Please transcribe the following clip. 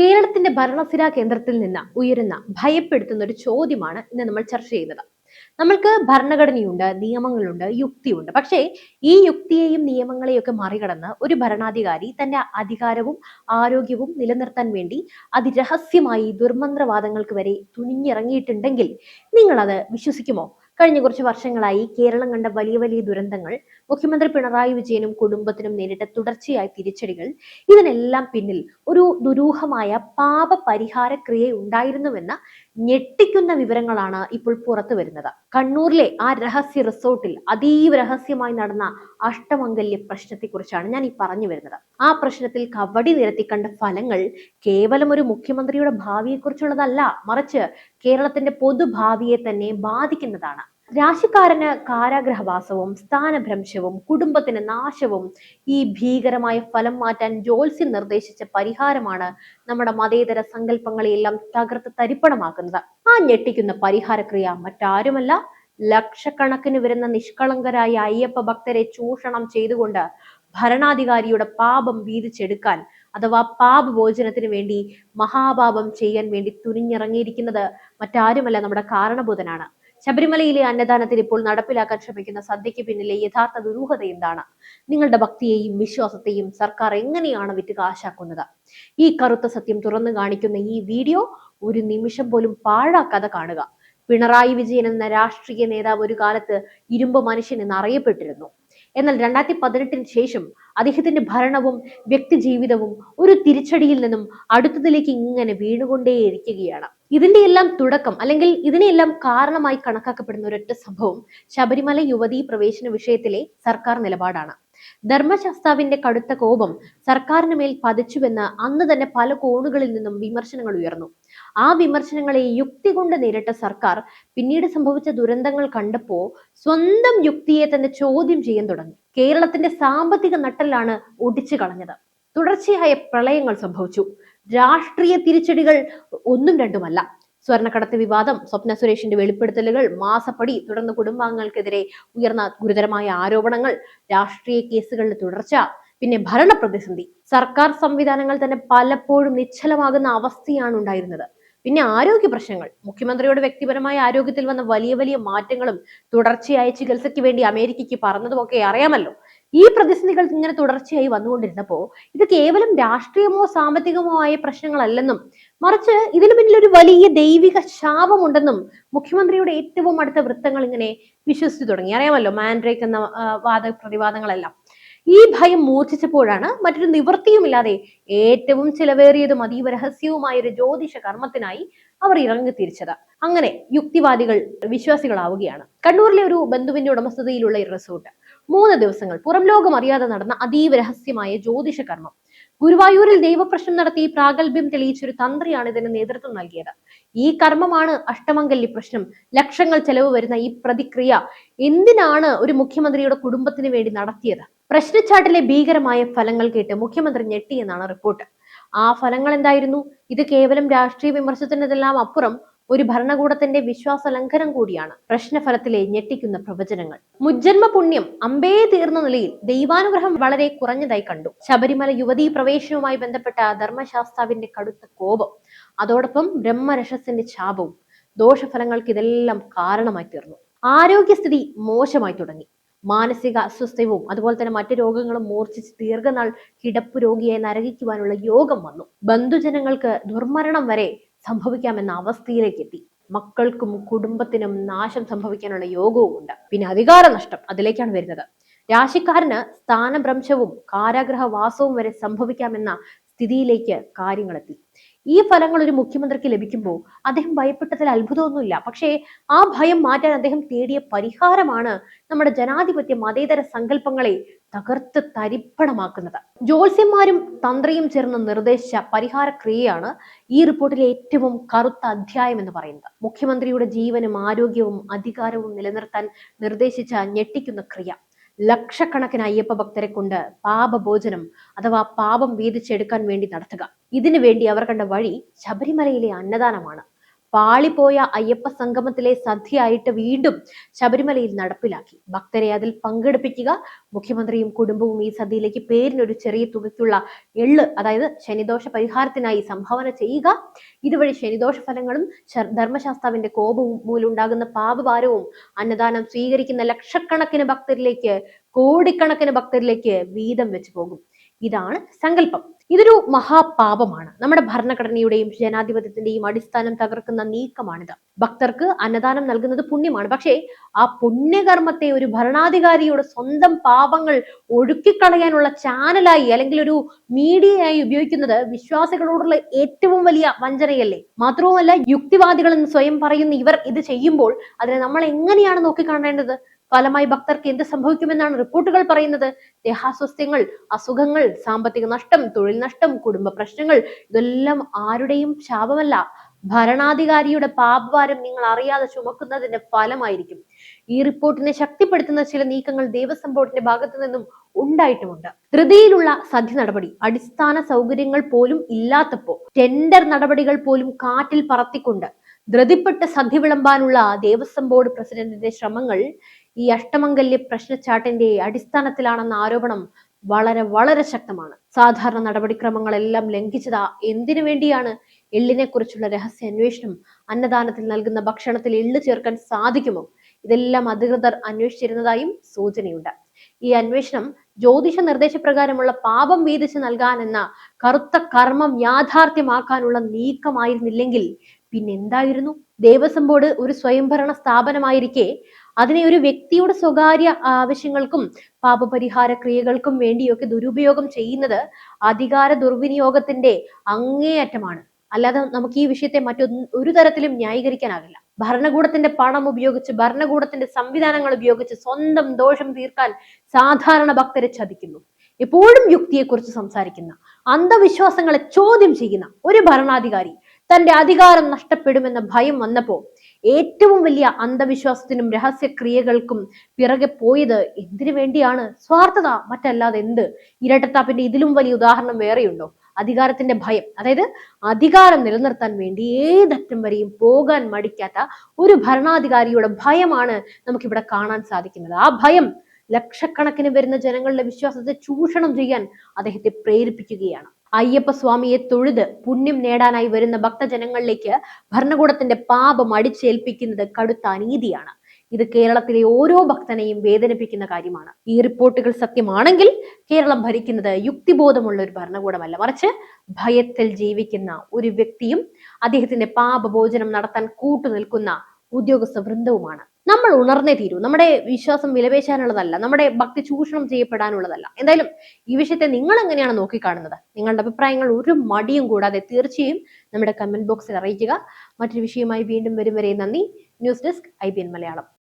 കേരളത്തിന്റെ ഭരണസിരാ കേന്ദ്രത്തിൽ നിന്ന് ഉയരുന്ന ഭയപ്പെടുത്തുന്ന ഒരു ചോദ്യമാണ് ഇന്ന് നമ്മൾ ചർച്ച ചെയ്യുന്നത്. നമ്മൾക്ക് ഭരണഘടനയുണ്ട് നിയമങ്ങളുണ്ട് യുക്തിയുണ്ട്. പക്ഷേ ഈ യുക്തിയെയും നിയമങ്ങളെയും ഒക്കെ മറികടന്ന് ഒരു ഭരണാധികാരി തന്റെ അധികാരവും ആരോഗ്യവും നിലനിർത്താൻ വേണ്ടി അതിരഹസ്യമായി ദുർമന്ത്രവാദങ്ങൾക്ക് വരെ തുനിഞ്ഞിറങ്ങിയിട്ടുണ്ടെങ്കിൽ നിങ്ങൾ അത് വിശ്വസിക്കുമോ? കഴിഞ്ഞ കുറച്ച് വർഷങ്ങളായി കേരളം കണ്ട വലിയ വലിയ ദുരന്തങ്ങൾ മുഖ്യമന്ത്രി പിണറായി വിജയനും കുടുംബത്തിനും നേരിട്ട തുടർച്ചയായ തിരിച്ചടികൾ ഇതിനെല്ലാം പിന്നിൽ ഒരു ദുരൂഹമായ പാപ പരിഹാര ക്രിയ ഉണ്ടായിരുന്നുവെന്ന ഞെട്ടിക്കുന്ന വിവരങ്ങളാണ് ഇപ്പോൾ പുറത്തു വരുന്നത്. കണ്ണൂരിലെ ആ രഹസ്യ റിസോർട്ടിൽ അതീവ രഹസ്യമായി നടന്ന അഷ്ടമംഗല്യ പ്രശ്നത്തെക്കുറിച്ചാണ് ഞാൻ ഈ പറഞ്ഞു വരുന്നത്. ആ പ്രശ്നത്തിൽ കവടി നിരത്തി കണ്ട ഫലങ്ങൾ കേവലം ഒരു മുഖ്യമന്ത്രിയുടെ ഭാവിയെക്കുറിച്ചുള്ളതല്ല മറിച്ച് കേരളത്തിന്റെ പൊതുഭാവിയെ തന്നെ ബാധിക്കുന്നതാണ്. രാശിക്കാരന് കാരാഗ്രഹവാസവും സ്ഥാനഭ്രംശവും കുടുംബത്തിന് നാശവും ഈ ഭീകരമായ ഫലം മാറ്റാൻ ജോത്സ്യം നിർദ്ദേശിച്ച പരിഹാരമാണ് നമ്മുടെ മതേതര സങ്കല്പങ്ങളെയെല്ലാം തകർത്ത് തരിപ്പണമാക്കുന്നത്. ആ ഞെട്ടിക്കുന്ന പരിഹാരക്രിയ മറ്റാരുമല്ല. ലക്ഷക്കണക്കിന് വരുന്ന നിഷ്കളങ്കരായ അയ്യപ്പ ഭക്തരെ ചൂഷണം ചെയ്തുകൊണ്ട് ഭരണാധികാരിയുടെ പാപം വീതിച്ചെടുക്കാൻ അഥവാ പാപഭോജനത്തിന് വേണ്ടി മഹാപാപം ചെയ്യാൻ വേണ്ടി തുനിഞ്ഞിറങ്ങിയിരിക്കുന്നത് മറ്റാരുമല്ല നമ്മുടെ കാരണഭൂതനാണ് ശബരിമലയിലെ അന്നദാനത്തിൽ ഇപ്പോൾ നടപ്പിലാക്കാൻ ശ്രമിക്കുന്ന സദ്യയ്ക്ക് പിന്നിലെ യഥാർത്ഥ ദുരൂഹത എന്താണ്? നിങ്ങളുടെ ഭക്തിയെയും വിശ്വാസത്തെയും സർക്കാർ എങ്ങനെയാണ് വിറ്റ് കാശാക്കുന്നത്? ഈ കറുത്ത സത്യം തുറന്നു കാണിക്കുന്ന ഈ വീഡിയോ ഒരു നിമിഷം പോലും പാഴാക്കാതെ കാണുക. പിണറായി വിജയൻ എന്ന രാഷ്ട്രീയ നേതാവ് ഒരു കാലത്ത് ഇരുമ്പ് മനുഷ്യൻ എന്ന് അറിയപ്പെട്ടിരുന്നു എന്നാൽ രണ്ടായിരത്തി പതിനെട്ടിന് ശേഷം അദ്ദേഹത്തിന്റെ ഭരണവും വ്യക്തി ജീവിതവും ഒരു തിരിച്ചടിയിൽ നിന്നും അടുത്തതിലേക്ക് ഇങ്ങനെ വീണുകൊണ്ടേയിരിക്കുകയാണ്. ഇതിന്റെ എല്ലാം തുടക്കം അല്ലെങ്കിൽ ഇതിനെയെല്ലാം കാരണമായി കണക്കാക്കപ്പെടുന്ന ഒരൊറ്റ സംഭവം ശബരിമല യുവതീ പ്രവേശന വിഷയത്തിലെ സർക്കാർ നിലപാടാണ്. ധർമ്മശാസ്താവിന്റെ കടുത്ത കോപം സർക്കാരിന് മേൽ പതിച്ചുവെന്ന് അന്ന് തന്നെ പല കോണുകളിൽ നിന്നും വിമർശനങ്ങൾ ഉയർന്നു. ആ വിമർശനങ്ങളെ യുക്തി കൊണ്ട് നേരിട്ട സർക്കാർ പിന്നീട് സംഭവിച്ച ദുരന്തങ്ങൾ കണ്ടപ്പോ സ്വന്തം യുക്തിയെ തന്നെ ചോദ്യം ചെയ്യാൻ തുടങ്ങി. കേരളത്തിന്റെ സാമ്പത്തിക നട്ടലാണ് ഒടിച്ചു കളഞ്ഞത്. തുടർച്ചയായ പ്രളയങ്ങൾ സംഭവിച്ചു. രാഷ്ട്രീയ തിരിച്ചടികൾ ഒന്നും രണ്ടുമല്ല. സ്വർണക്കടത്ത് വിവാദം സ്വപ്ന സുരേഷിന്റെ വെളിപ്പെടുത്തലുകൾ മാസപ്പടി തുടർന്ന് കുടുംബാംഗങ്ങൾക്കെതിരെ ഉയർന്ന ഗുരുതരമായ ആരോപണങ്ങൾ രാഷ്ട്രീയ കേസുകളുടെ തുടർച്ച പിന്നെ ഭരണ പ്രതിസന്ധി. സർക്കാർ സംവിധാനങ്ങൾ തന്നെ പലപ്പോഴും നിശ്ചലമാകുന്ന അവസ്ഥയാണ് ഉണ്ടായിരുന്നത്. പിന്നെ ആരോഗ്യ പ്രശ്നങ്ങൾ. മുഖ്യമന്ത്രിയുടെ വ്യക്തിപരമായ ആരോഗ്യത്തിൽ വന്ന വലിയ വലിയ മാറ്റങ്ങളും തുടർച്ചയായ ചികിത്സയ്ക്ക് വേണ്ടി അമേരിക്കയ്ക്ക് പറഞ്ഞതുമൊക്കെ അറിയാമല്ലോ. ഈ പ്രതിസന്ധികൾ ഇങ്ങനെ തുടർച്ചയായി വന്നുകൊണ്ടിരുന്നപ്പോ ഇത് കേവലം രാഷ്ട്രീയമോ സാമ്പത്തികമോ ആയ പ്രശ്നങ്ങളല്ലെന്നും മറിച്ച് ഇതിനു പിന്നിൽ ഒരു വലിയ ദൈവിക ശാപമുണ്ടെന്നും മുഖ്യമന്ത്രിയുടെ ഏറ്റവും അടുത്ത വൃത്തങ്ങൾ ഇങ്ങനെ വിശ്വസിച്ചു തുടങ്ങി. അറിയാമല്ലോ മാൻഡ്രേക്ക് എന്ന വാദ പ്രതിവാദങ്ങളെല്ലാം. ഈ ഭയം മൂർച്ഛിച്ചപ്പോഴാണ് മറ്റൊരു നിവൃത്തിയുമില്ലാതെ ഏറ്റവും ചിലവേറിയതും അതീവ രഹസ്യവുമായ ഒരു ജ്യോതിഷ കർമ്മത്തിനായി അവർ ഇറങ്ങി തിരിച്ചത്. അങ്ങനെ യുക്തിവാദികൾ വിശ്വാസികളാവുകയാണ്. കണ്ണൂരിലെ ഒരു ബന്ധുവിന്റെ ഉടമസ്ഥതയിലുള്ള ഒരു റിസോർട്ട്. മൂന്ന് ദിവസങ്ങൾ. പുറം ലോകം അറിയാതെ നടന്ന അതീവ രഹസ്യമായ ജ്യോതിഷ കർമ്മം. ഗുരുവായൂരിൽ ദൈവപ്രശ്നം നടത്തി പ്രാഗൽഭ്യം തെളിയിച്ച ഒരു തന്ത്രിയാണ് ഇതിന് നേതൃത്വം നൽകിയത്. ഈ കർമ്മമാണ് അഷ്ടമംഗല്യ പ്രശ്നം. ലക്ഷങ്ങൾ ചെലവ് വരുന്ന ഈ പ്രതിക്രിയ എന്തിനാണ് ഒരു മുഖ്യമന്ത്രിയുടെ കുടുംബത്തിന് വേണ്ടി നടത്തിയത്? പ്രശ്നച്ചാട്ടിലെ ഭീകരമായ ഫലങ്ങൾ കേട്ട് മുഖ്യമന്ത്രി ഞെട്ടിയെന്നാണ് റിപ്പോർട്ട്. ആ ഫലങ്ങൾ എന്തായിരുന്നു? ഇത് കേവലം രാഷ്ട്രീയ വിമർശനത്തിനെല്ലാം അപ്പുറം ഒരു ഭരണകൂടത്തിന്റെ വിശ്വാസ ലംഘനം കൂടിയാണ് പ്രശ്നഫലത്തിലെ ഞെട്ടിക്കുന്ന പ്രവചനങ്ങൾ. മുജ്ജന്മ പുണ്യം അമ്പേ തീർന്ന നിലയിൽ ദൈവാനുഗ്രഹം വളരെ കുറഞ്ഞതായി കണ്ടു. ശബരിമല യുവതീ പ്രവേശനവുമായി ബന്ധപ്പെട്ട ധർമ്മശാസ്താവിന്റെ കടുത്ത കോപം അതോടൊപ്പം ബ്രഹ്മരക്ഷസിന്റെ ശാപവും ദോഷഫലങ്ങൾക്ക് ഇതെല്ലാം കാരണമായി തീർന്നു. ആരോഗ്യസ്ഥിതി മോശമായി തുടങ്ങി. മാനസിക അസ്വസ്ഥവും അതുപോലെ തന്നെ മറ്റു രോഗങ്ങളും മൂർച്ഛിച്ച് ദീർഘനാൾ കിടപ്പ് രോഗിയെ നരകിക്കുവാനുള്ള യോഗം വന്നു. ബന്ധുജനങ്ങൾക്ക് ദുർമരണം വരെ സംഭവിക്കാമെന്ന അവസ്ഥയിലേക്ക് എത്തി മക്കൾക്കും കുടുംബത്തിനും നാശം സംഭവിക്കാനുള്ള യോഗവും ഉണ്ട്. പിന്നെ അധികാര നഷ്ടം അതിലേക്കാണ് വരുന്നത്. രാശിക്കാരന് സ്ഥാനഭ്രംശവും കാരാഗ്രഹവാസവും വരെ സംഭവിക്കാമെന്ന സ്ഥിതിയിലേക്ക് കാര്യങ്ങളെത്തി. ഈ ഫലങ്ങൾ ഒരു മുഖ്യമന്ത്രിക്ക് ലഭിക്കുമ്പോൾ അദ്ദേഹം ഭയപ്പെട്ടതിൽ അത്ഭുതമൊന്നുമില്ല. പക്ഷേ ആ ഭയം മാറ്റാൻ അദ്ദേഹം തേടിയ പരിഹാരമാണ് നമ്മുടെ ജനാധിപത്യ മതേതര സങ്കല്പങ്ങളെ തകർത്ത് തരിപ്പണമാക്കുന്നത്. ജ്യോത്സ്യന്മാരും തന്ത്രിയും ചേർന്ന് നിർദ്ദേശിച്ച പരിഹാര ക്രിയയാണ് ഈ റിപ്പോർട്ടിലെ ഏറ്റവും കറുത്ത അധ്യായം എന്ന് പറയുന്നത്. മുഖ്യമന്ത്രിയുടെ ജീവനും ആരോഗ്യവും അധികാരവും നിലനിർത്താൻ നിർദ്ദേശിച്ച ഞെട്ടിക്കുന്ന ക്രിയ. ലക്ഷക്കണക്കിന് അയ്യപ്പ ഭക്തരെ കൊണ്ട് പാപഭോജനം അഥവാ പാപം വീതിച്ചെടുക്കാൻ വേണ്ടി നടത്തുക. ഇതിനു വേണ്ടി അവർ കണ്ട വഴി ശബരിമലയിലെ അന്നദാനമാണ്. പാളിപ്പോയ അയ്യപ്പ സംഗമത്തിലെ സദ്യയായിട്ട് വീണ്ടും ശബരിമലയിൽ നടപ്പിലാക്കി. ഭക്തരെ അതിൽ പങ്കെടുപ്പിക്കുക മുഖ്യമന്ത്രിയും കുടുംബവും ഈ സദ്യയിലേക്ക് പേരിനൊരു ചെറിയ തുകയ്ക്കുള്ള എള്ള് അതായത് ശനിദോഷ പരിഹാരത്തിനായി സംഭാവന ചെയ്യുക. ഇതുവഴി ശനിദോഷ ഫലങ്ങളും ധർമ്മശാസ്താവിന്റെ കോപവും മൂലമുണ്ടാകുന്ന പാപഭാരവും അന്നദാനം സ്വീകരിക്കുന്ന ലക്ഷക്കണക്കിന് ഭക്തരിലേക്ക് കോടിക്കണക്കിന് ഭക്തരിലേക്ക് വീതം വെച്ചു പോകും. ഇതാണ് സങ്കല്പം. ഇതൊരു മഹാപാപമാണ്. നമ്മുടെ ഭരണഘടനയുടെയും ജനാധിപത്യത്തിന്റെയും അടിസ്ഥാനം തകർക്കുന്ന നീക്കമാണിത്. ഭക്തർക്ക് അന്നദാനം നൽകുന്നത് പുണ്യമാണ്. പക്ഷേ ആ പുണ്യകർമ്മത്തെ ഒരു ഭരണാധികാരിയുടെ സ്വന്തം പാപങ്ങൾ ഒഴുക്കിക്കളയാനുള്ള ചാനലായി അല്ലെങ്കിൽ ഒരു മീഡിയയായി ഉപയോഗിക്കുന്നത് വിശ്വാസികളോടുള്ള ഏറ്റവും വലിയ വഞ്ചനയല്ലേ? മാത്രവുമല്ല യുക്തിവാദികൾ എന്ന് സ്വയം പറയുന്ന ഇവർ ഇത് ചെയ്യുമ്പോൾ അതിനെ നമ്മൾ എങ്ങനെയാണ് നോക്കിക്കാണേണ്ടത്? ഫലമായി ഭക്തർക്ക് എന്ത് സംഭവിക്കുമെന്നാണ് റിപ്പോർട്ടുകൾ പറയുന്നത്. ദേഹാസ്വസ്ഥ്യങ്ങൾ അസുഖങ്ങൾ സാമ്പത്തിക നഷ്ടം തൊഴിൽ നഷ്ടം കുടുംബ പ്രശ്നങ്ങൾ ഇതെല്ലാം ആരുടെയും ശാപമല്ല. ഭരണാധികാരിയുടെ പാപഭാരം നിങ്ങൾ അറിയാതെ ചുമക്കുന്നതിന്റെ ഫലമായിരിക്കും. ഈ റിപ്പോർട്ടിനെ ശക്തിപ്പെടുത്തുന്ന ചില നീക്കങ്ങൾ ദേവസ്വം ബോർഡിന്റെ ഭാഗത്തു നിന്നും ഉണ്ടായിട്ടുമുണ്ട്. ധൃതിയിലുള്ള സദ്യ നടപടി അടിസ്ഥാന സൗകര്യങ്ങൾ പോലും ഇല്ലാത്തപ്പോ ടെൻഡർ നടപടികൾ പോലും കാറ്റിൽ പറത്തിക്കൊണ്ട് ധൃതിപ്പെട്ട് സദ്യ വിളമ്പാനുള്ള ദേവസ്വം ബോർഡ് പ്രസിഡന്റിന്റെ ശ്രമങ്ങൾ ഈ അഷ്ടമംഗല്യ പ്രശ്നച്ചാട്ടിന്റെ അടിസ്ഥാനത്തിലാണെന്ന ആരോപണം വളരെ വളരെ ശക്തമാണ്. സാധാരണ നടപടിക്രമങ്ങളെല്ലാം ലംഘിച്ചതാ എന്തിനു വേണ്ടിയാണ് എള്ളിനെ കുറിച്ചുള്ള രഹസ്യ അന്വേഷണം? അന്നദാനത്തിൽ നൽകുന്ന ഭക്ഷണത്തിൽ എള്ള് ചേർക്കാൻ സാധിക്കുമോ? ഇതെല്ലാം അധികൃതർ അന്വേഷിച്ചിരുന്നതായും സൂചനയുണ്ട്. ഈ അന്വേഷണം ജ്യോതിഷ നിർദ്ദേശപ്രകാരമുള്ള പാപം വീതിച്ച് നൽകാനെന്ന കറുത്ത കർമ്മം യാഥാർത്ഥ്യമാക്കാനുള്ള നീക്കമായിരുന്നില്ലെങ്കിൽ പിന്നെന്തായിരുന്നു? ദേവസ്വം ബോർഡ് ഒരു സ്വയംഭരണ സ്ഥാപനമായിരിക്കെ അതിനെ ഒരു വ്യക്തിയുടെ സ്വകാര്യ ആവശ്യങ്ങൾക്കും പാപപരിഹാര ക്രിയകൾക്കും വേണ്ടിയൊക്കെ ദുരുപയോഗം ചെയ്യുന്നത് അധികാര ദുർവിനിയോഗത്തിന്റെ അങ്ങേയറ്റമാണ്. അല്ലാതെ നമുക്ക് ഈ വിഷയത്തെ മറ്റൊന്ന് ഒരു തരത്തിലും ന്യായീകരിക്കാനാകില്ല ഭരണകൂടത്തിന്റെ പണം ഉപയോഗിച്ച് ഭരണകൂടത്തിന്റെ സംവിധാനങ്ങൾ ഉപയോഗിച്ച് സ്വന്തം ദോഷം തീർക്കാൻ സാധാരണ ഭക്തരെ ചതിക്കുന്നു. എപ്പോഴും യുക്തിയെക്കുറിച്ച് സംസാരിക്കുന്ന അന്ധവിശ്വാസങ്ങളെ ചോദ്യം ചെയ്യുന്ന ഒരു ഭരണാധികാരി തന്റെ അധികാരം നഷ്ടപ്പെടുമെന്ന ഭയം വന്നപ്പോ ഏറ്റവും വലിയ അന്ധവിശ്വാസത്തിനും രഹസ്യക്രിയകൾക്കും പിറകെ പോയത് എന്തിനു വേണ്ടിയാണ്? സ്വാർത്ഥത മറ്റല്ലാതെ എന്ത്? ഇരട്ടത്താപ്പിന്റെ ഇതിലും വലിയ ഉദാഹരണം വേറെയുണ്ടോ? അധികാരത്തിന്റെ ഭയം. അതായത് അധികാരം നിലനിർത്താൻ വേണ്ടി ഏതറ്റം വരെയും പോകാൻ മടിക്കാത്ത ഒരു ഭരണാധികാരിയുടെ ഭയമാണ് നമുക്കിവിടെ കാണാൻ സാധിക്കുന്നത്. ആ ഭയം ലക്ഷക്കണക്കിന് വരുന്ന ജനങ്ങളുടെ വിശ്വാസത്തെ ചൂഷണം ചെയ്യാൻ അദ്ദേഹത്തെ പ്രേരിപ്പിക്കുകയാണ്. അയ്യപ്പ സ്വാമിയെ തൊഴുത് പുണ്യം നേടാനായി വരുന്ന ഭക്തജനങ്ങളിലേക്ക് ഭരണകൂടത്തിന്റെ പാപം അടിച്ചേൽപ്പിക്കുന്നത് കടുത്ത അനീതിയാണ്. ഇത് കേരളത്തിലെ ഓരോ ഭക്തനെയും വേദനിപ്പിക്കുന്ന കാര്യമാണ്. ഈ റിപ്പോർട്ടുകൾ സത്യമാണെങ്കിൽ കേരളം ഭരിക്കുന്നത് യുക്തിബോധമുള്ള ഒരു ഭരണകൂടമല്ല. മറിച്ച് ഭയത്തിൽ ജീവിക്കുന്ന ഒരു വ്യക്തിയും അദ്ദേഹത്തിന്റെ പാപഭോജനം നടത്താൻ കൂട്ടുനിൽക്കുന്ന ഉദ്യോഗസ്ഥ വൃന്ദവുമാണ്. നമ്മൾ ഉണർന്നേ തീരൂ. നമ്മുടെ വിശ്വാസം വിലപേശാനുള്ളതല്ല. നമ്മുടെ ഭക്തി ചൂഷണം ചെയ്യപ്പെടാനുള്ളതല്ല. എന്തായാലും ഈ വിഷയത്തെ നിങ്ങൾ എങ്ങനെയാണ് നോക്കിക്കാണുന്നത്? നിങ്ങളുടെ അഭിപ്രായങ്ങൾ ഒരു മടിയും കൂടാതെ തീർച്ചയായും നമ്മുടെ കമന്റ് ബോക്സിൽ അറിയിക്കുക. മറ്റൊരു വിഷയമായി വീണ്ടും വരും വരെ നന്ദി. News desk I Malayalam.